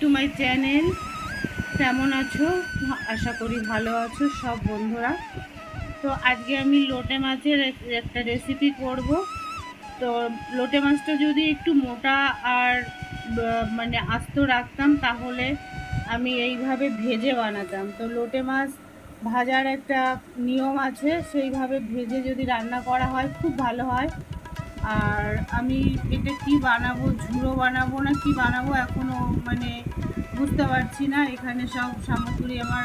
To my channel কেমন আছো? আশা করি ভালো আছো সব বন্ধুরা। তো আজকে আমি লোটে মাছের একটা রেসিপি করব। তো লোটে মাছটা যদি একটু মোটা আর মানে আস্ত রাখতাম, তাহলে আমি এইভাবে ভেজে বানাতাম। তো লোটে মাছ ভাজার একটা নিয়ম আছে, সেইভাবে ভেজে যদি রান্না করা হয়, খুব ভালো হয়। আর আমি এটা কি বানাবো, ঝুড়ো বানাবো না কি বানাবো এখনও মানে বুঝতে পারছি না। এখানে সব সামগ্রী আমার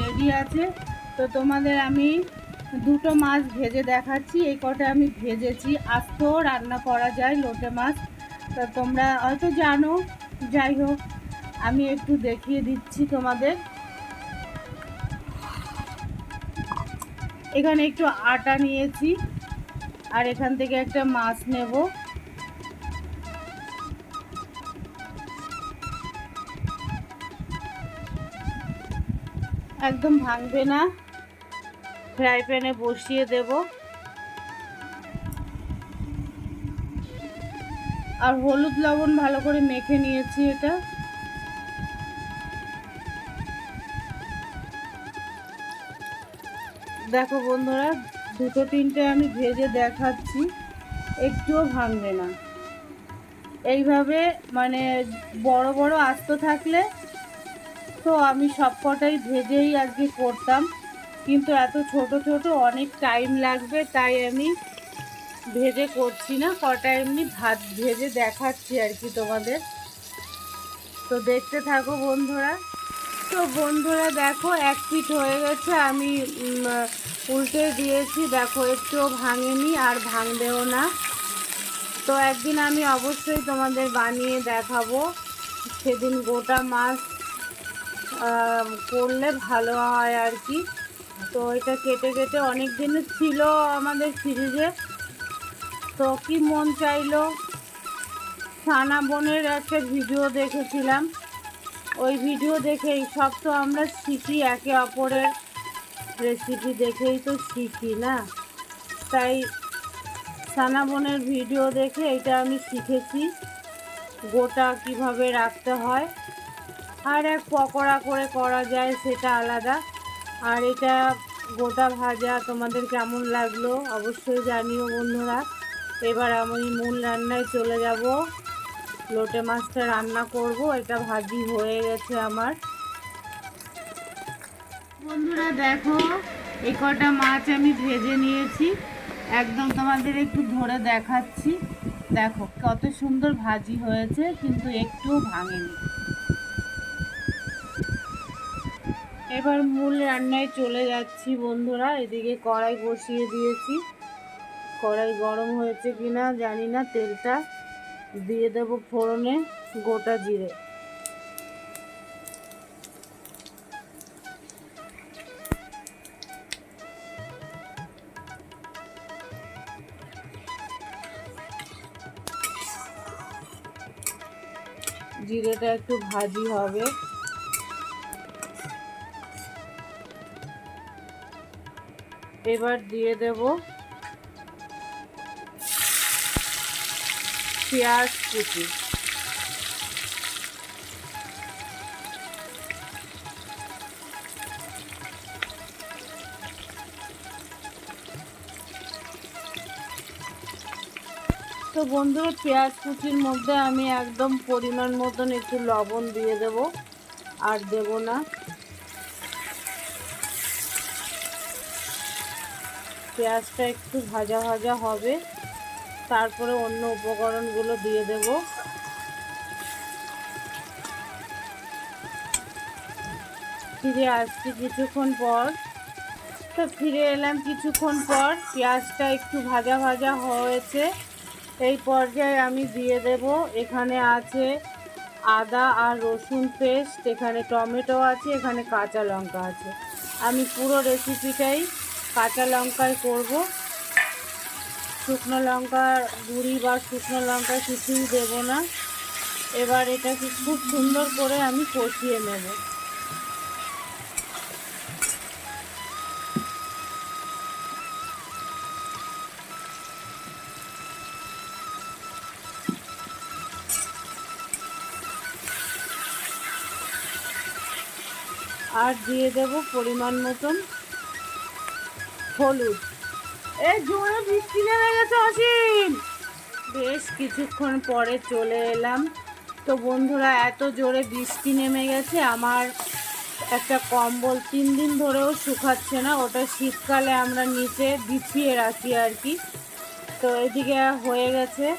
রেডি আছে। তো তোমাদের আমি দুটো মাছ ভেজে দেখাচ্ছি। এই কটা আমি ভেজেছি। আস্তেও রান্না করা যায় লোটে মাছ। তা তোমরা হয়তো জানো, যাই হোক, আমি একটু দেখিয়ে দিচ্ছি তোমাদের। এখানে একটু আটা নিয়েছি। আর এখান থেকে একটা মাছ নেব। একদম ভাঙবে না। ফ্রাই প্যানে বসিয়ে দেব। আর হলুদ লবণ ভালো করে মেখে নিয়েছি এটা। দেখো বন্ধুরা দুটো তিনটে আমি ভেজে দেখাচ্ছি, একটুও ভাঙবে না। এইভাবে মানে বড় বড় আস্ত থাকলে তো আমি সব কটাই ভেজেই আজকে করতাম, কিন্তু এত ছোট ছোট অনেক টাইম লাগবে, তাই আমি ভেজে করছি না, কটা এমনি ভাত ভেজে দেখাচ্ছি আর কি তোমাদের। তো দেখতে থাকো বন্ধুরা। তো বন্ধুরা দেখো, এক পিঠ হয়ে গেছে, আমি উল্টে দিয়েছি, দেখো একটুও ভাঙেনি আর ভাঙবেও না। তো একদিন আমি অবশ্যই তোমাদের বানিয়ে দেখাবো। সেদিন গোটা মাছ করলে ভালো হয় আর কি। তো এটা কেটে কেটে অনেক দিন ছিল আমাদের সিরিজে। তো কি মন চাইলো? সানা বোনের একটা ভিডিও দেখেছিলাম। ওই ভিডিও দেখেই সব তো আমরা শিখি একে অপরের রেসিপি দেখেই তো শিখি, না? তাই সানা বোনের ভিডিও দেখে এটা আমি শিখেছি, গোটা কীভাবে রাখতে হয়। আর এক পকোড়া করে করা যায় সেটা আলাদা। আর এটা গোটা ভাজা, তোমাদের কেমন লাগল অবশ্যই জানিও বন্ধুরা। এবার আমি মূল রান্নায় চলে যাব। লোটে মাছটা রান্না করব, এটা ভাজি হয়ে গেছে আমার। বন্ধুরা দেখো, এই কটা মাছ আমি ভেজে নিয়েছি। একদম তোমাদের একটু ধরে দেখাচ্ছি। দেখো, কত সুন্দর ভাজি হয়েছে, কিন্তু একটুও ভাঙেনি। এবার মূল রান্নায় চলে যাচ্ছি বন্ধুরা। এদিকে কড়াই বসিয়ে দিয়েছি। কড়াই গরম হয়েছে কিনা জানি না, তেলটা দিয়ে দেব ফোড়নে গোটা জিরে। জিরেটা একটু ভাজি হবে। এবার দিয়ে দেব পেঁয়াজ কুচি। তো বন্ধুরা, পেঁয়াজ কুচির মধ্যে আমি একদম পরিমাণ মতন একটু লবণ দিয়ে দেব, আর দেব না। পেঁয়াজটা একটু ভাজা ভাজা হবে, তারপরে অন্য উপকরণগুলো দিয়ে দেব। ফিরে আসছি কিছুক্ষণ পর। তো ফিরে এলাম কিছুক্ষণ পর, পেঁয়াজটা একটু ভাজা ভাজা হয়েছে। এই পর্যায়ে আমি দিয়ে দেব। এখানে আছে আদা আর রসুন পেস্ট, এখানে টমেটো আছে, এখানে কাঁচা লঙ্কা আছে। আমি পুরো রেসিপিটাই কাঁচা লঙ্কায় করব। শুকনো লঙ্কা গুঁড়ি বা শুকনো লঙ্কা কিছুই দেবো না। এবার এটাকে খুব সুন্দর করে আমি কষিয়ে নেব। আর দিয়ে দেব পরিমাণ মতন হলুদ। এই জোরে বৃষ্টি নেমে গেছে, অসীম। বেশ কিছুক্ষণ পরে চলে এলাম। তো বন্ধুরা, এত জোরে বৃষ্টি নেমে গেছে, আমার একটা কম্বল তিন দিন ধরেও শুকাচ্ছে না। ওটা শীতকালে আমরা নিচে বিছিয়ে রাখি আর কি। তো এদিকে হয়ে গেছে,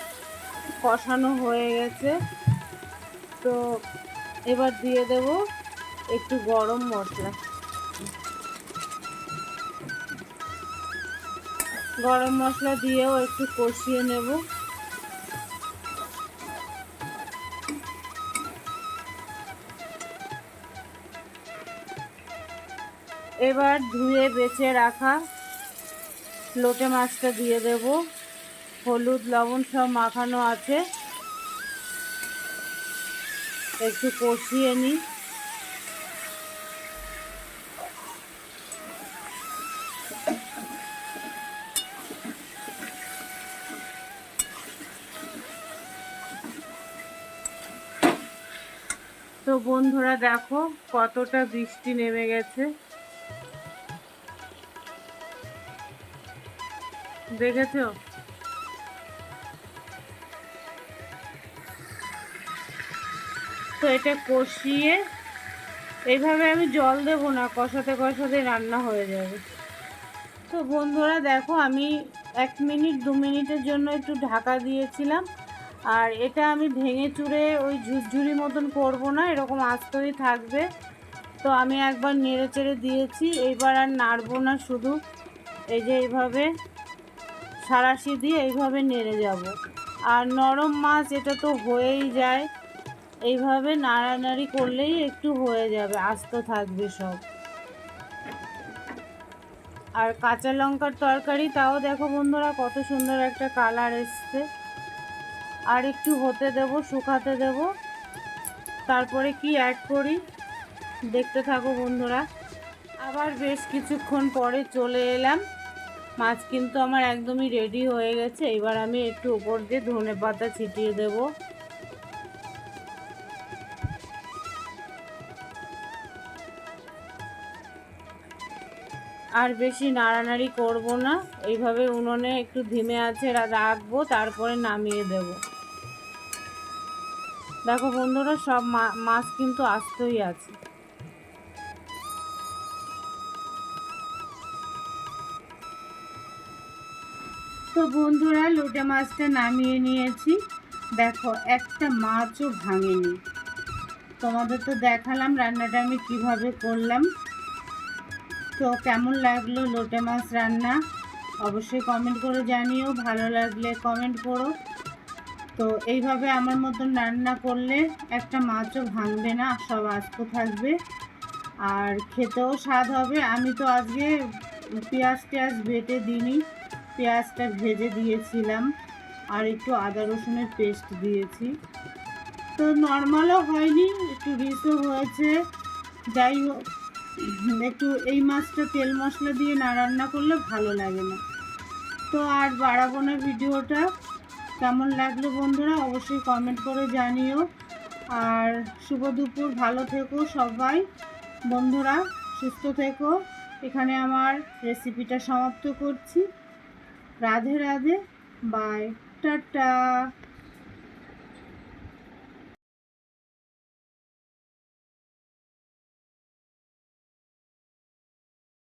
কষানো হয়ে গেছে। তো এবার দিয়ে দেব একটু গরম মশলা। গরম মশলা দিয়েও একটু কষিয়ে নেব। এবার ধুয়ে বেছে রাখা লোটে মাছটা দিয়ে দেব। হলুদ, লবণ সব মাখানো আছে। একটু কষিয়ে নিই। তো বন্ধুরা দেখো, কতটা বৃষ্টি নেমে গেছে। দেখেছ? তো এটা কষিয়ে এইভাবে আমি জল দেব না, কষাতে কষাতে রান্না হয়ে যাবে। তো বন্ধুরা দেখো, আমি এক মিনিট, দু মিনিটের জন্য একটু ঢাকা দিয়েছিলাম। আর এটা আমি ভেঙে চুড়ে ওই ঝুরঝুরি মতন করব না, এরকম আস্তই থাকবে। তো আমি একবার নেড়ে চেড়ে দিয়েছি, এইবার আর নাড়বো না শুধু। এই যে এইভাবে সারাশি দিয়ে এইভাবে নেড়ে যাব। আর নরম মাছ, এটা তো হয়েই যায়। এইভাবে নাড়ানাড়ি করলেই একটু হয়ে যাবে, আস্ত থাকবে সব। আর কাঁচা লঙ্কার তরকারি, তাও দেখো বন্ধুরা কত সুন্দর একটা কালার এসছে। আর একটু হতে দেব, শুকাতে দেব। তারপরে কি অ্যাড করি? দেখতে থাকো বন্ধুরা। আবার বেশ কিছুক্ষণ পরে চলে এলাম। মাছ কিন্তু আমার একদমই রেডি হয়ে গেছে। এবার আমি একটু উপর দিয়ে ধনে পাতা ছিটিয়ে দেব। আর বেশি নাড়ানাড়ি করব না। এইভাবে উনুনে একটু ধিমে আছে রাখব, তারপরে নামিয়ে দেব। দেখো বন্ধুরা, সব মাছ কিন্তু আস্তই আছে। তো বন্ধুরা, লোটে মাছটা নামিয়ে নিয়েছি। দেখো, একটা মাছও ভাঙেনি। তোমাদের তো দেখালাম রান্নাটা আমি কীভাবে করলাম। তো কেমন লাগল লোটে মাছ রান্না? অবশ্যই কমেন্ট করে জানিও। ভালো লাগলে কমেন্ট করো। তো এইভাবে আমার মতন রান্না করলে একটা মাছও ভাঙবে না, সব আস্ত থাকবে। আর খেতেও স্বাদ হবে। আমি তো আজকে পেঁয়াজ টেয়াজ বেটে দিইনি, পেঁয়াজটা ভেজে দিয়েছিলাম আর একটু আদা রসুনের পেস্ট দিয়েছি। তো নর্মালও হয়নি, একটু রিচও হয়েছে। যাই হোক, একটু এই মাছটা তেল মশলা দিয়ে না রান্না করলে ভালো লাগে না। তো আর বাড়াবো না ভিডিওটা। কেমন লাগল বন্ধুরা অবশ্যই কমেন্ট করে জানিও। আর শুভ দুপুর, ভালো থেকো সবাই। বন্ধুরা, সুস্থ থেকো। এখানে আমার রেসিপিটা সমাপ্ত করছি। Radhe Radhe bye tata.